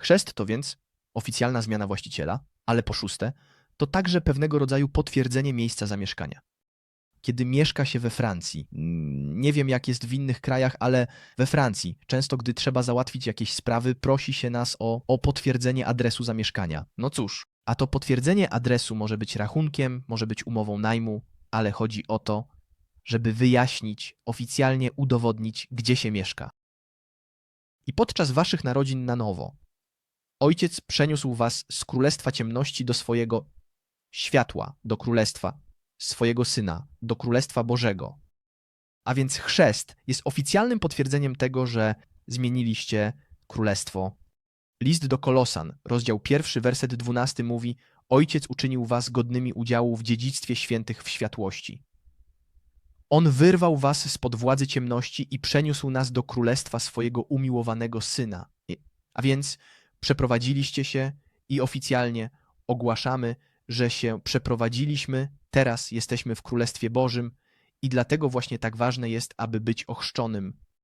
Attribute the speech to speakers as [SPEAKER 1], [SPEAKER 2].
[SPEAKER 1] Chrzest to więc oficjalna zmiana właściciela, ale po szóste, to także pewnego rodzaju potwierdzenie miejsca zamieszkania. Kiedy mieszka się we Francji, mm, nie wiem jak jest w innych krajach, ale we Francji, często gdy trzeba załatwić jakieś sprawy, prosi się nas o, o potwierdzenie adresu zamieszkania. No cóż, a to potwierdzenie adresu może być rachunkiem, może być umową najmu, ale chodzi o to, żeby wyjaśnić, oficjalnie udowodnić, gdzie się mieszka. I podczas waszych narodzin na nowo, ojciec przeniósł was z królestwa ciemności do swojego światła, do królestwa swojego syna, do królestwa Bożego. A więc chrzest jest oficjalnym potwierdzeniem tego, że zmieniliście królestwo. List do Kolosan, rozdział pierwszy, werset dwunasty mówi: Ojciec uczynił was godnymi udziału w dziedzictwie świętych w światłości. On wyrwał was spod władzy ciemności i przeniósł nas do królestwa swojego umiłowanego syna. A więc przeprowadziliście się i oficjalnie ogłaszamy, że się przeprowadziliśmy, teraz jesteśmy w Królestwie Bożym i dlatego właśnie tak ważne jest, aby być ochrzczonym